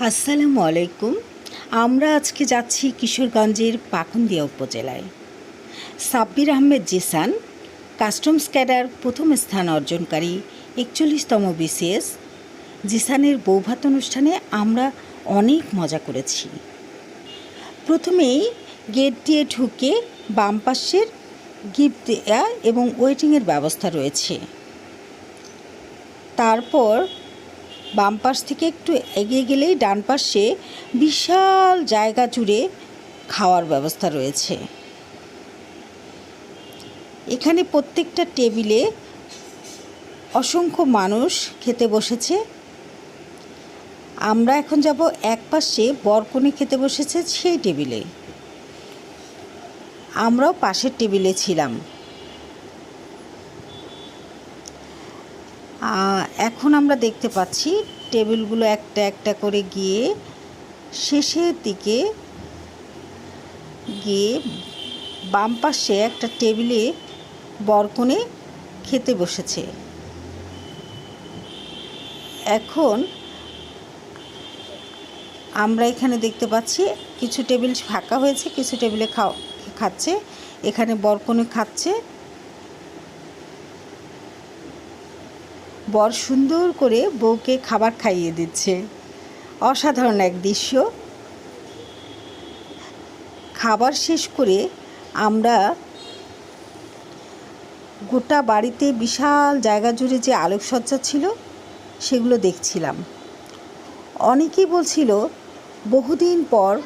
আসসালামু আলাইকুম। আমরা আজকে যাচ্ছি কিশোরগঞ্জের পাকুন্দিয়া উপজেলায়। সাব্বির আহমেদ জিসান, কাস্টমস ক্যাডার, প্রথম স্থান অর্জনকারী, একচল্লিশতম বিসিএস। জিসানের বৌভাত অনুষ্ঠানে আমরা অনেক মজা করেছি। প্রথমেই গেট দিয়ে ঢুকে বাম পাশের গিফট দেয়া এবং ওয়েটিংয়ের ব্যবস্থা রয়েছে। তারপর বাম পাশ থেকে একটু এগিয়ে গেলেই ডান পাশে বিশাল জায়গা জুড়ে খাওয়ার ব্যবস্থা রয়েছে। এখানে প্রত্যেকটা টেবিলে অসংখ্য মানুষ খেতে বসেছে। আমরা এখন যাব এক পাশে বরকনে খেতে বসেছে সেই টেবিলে। আমরাও পাশের টেবিলে ছিলাম। এখন আমরা দেখতে পাচ্ছি টেবিলগুলো একটা একটা করে গিয়ে শেষের দিকে গিয়ে বাম পাশে একটা টেবিলে বরকনে খেতে বসেছে। এখন আমরা এখানে দেখতে পাচ্ছি কিছু টেবিল ফাঁকা হয়েছে, কিছু টেবিলে খাও খাচ্ছে, এখানে বরকনে খাচ্ছে বর সুন্দর করে বউকে খাবার খাইয়ে দিচ্ছে। অসাধারণ এক দৃশ্য। খাবার শেষ করে আমরা গোটা বাড়িতে বিশাল জায়গা জুড়ে যে আলোকসজ্জা ছিল, সেগুলো দেখছিলাম। অনেকেই বলছিল, বহুদিন পর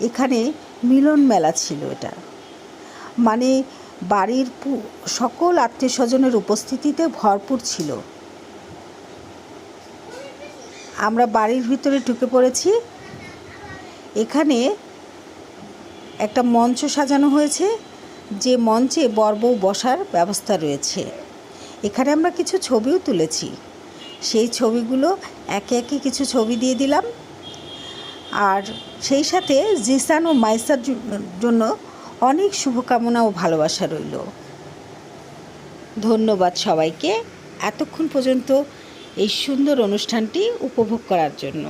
এখানে মিলন মেলা ছিল এটা। মানে বাড়ির সকল আত্মীয় স্বজনের উপস্থিতিতে ভরপুর ছিল। আমরা বাড়ির ভিতরে ঢুকে পড়েছি। এখানে একটা মঞ্চ সাজানো হয়েছে। যে মঞ্চে বর বউ বসার ব্যবস্থা রয়েছে। এখানে আমরা কিছু ছবিও তুলেছি। সেই ছবিগুলো একে একে কিছু ছবি দিয়ে দিলাম। আর সেই সাথে জিসান ও মাইসার জন্য অনেক শুভকামনা ও ভালোবাসা রইল। ধন্যবাদ সবাইকে। এতক্ষণ পর্যন্ত এই সুন্দর অনুষ্ঠানটি উপভোগ করার জন্য।